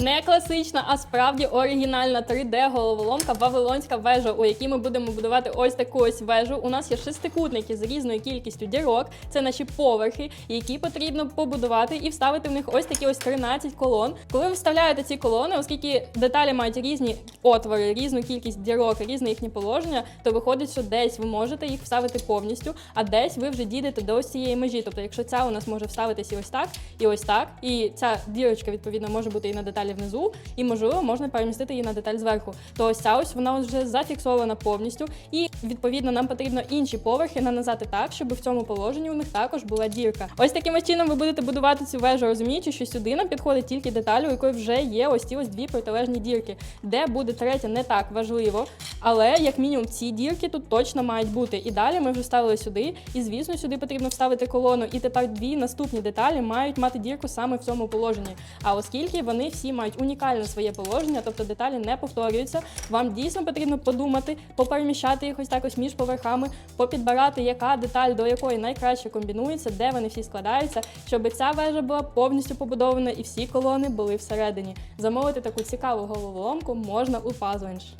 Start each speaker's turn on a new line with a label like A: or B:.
A: Не класична, а справді оригінальна 3D головоломка Вавилонська вежа, у якій ми будемо будувати ось таку ось вежу. У нас є шестикутники з різною кількістю дірок. Це наші поверхи, які потрібно побудувати і вставити в них ось такі ось 13 колон. Коли ви вставляєте ці колони, оскільки деталі мають різні отвори, різну кількість дірок, різне їхнє положення, то виходить, що десь ви можете їх вставити повністю, а десь ви вже дійдете до ось цієї межі. Тобто, якщо ця у нас може вставитися і ось так, і ось так, і ця дірочка відповідно може бути і на деталі внизу, і можливо можна перемістити її на деталь зверху. То ось ця ось вона вже зафіксована повністю, і відповідно нам потрібно інші поверхи нанизати так, щоб в цьому положенні у них також була дірка. Ось таким чином ви будете будувати цю вежу, розуміючи, що сюди нам підходить тільки деталь, у якої вже є ось ці ось дві протилежні дірки, де буде третя не так важливо, але як мінімум ці дірки тут точно мають бути. І далі ми вже ставили сюди, і звісно, сюди потрібно вставити колону. І тепер дві наступні деталі мають мати дірку саме в цьому положенні. А оскільки вони всі мають унікальне своє положення, тобто деталі не повторюються, вам дійсно потрібно подумати, попереміщати їх ось так ось між поверхами, попідбирати, яка деталь до якої найкраще комбінується, де вони всі складаються, щоб ця вежа була повністю побудована і всі колони були всередині. Замовити таку цікаву головоломку можна у Puzzlench.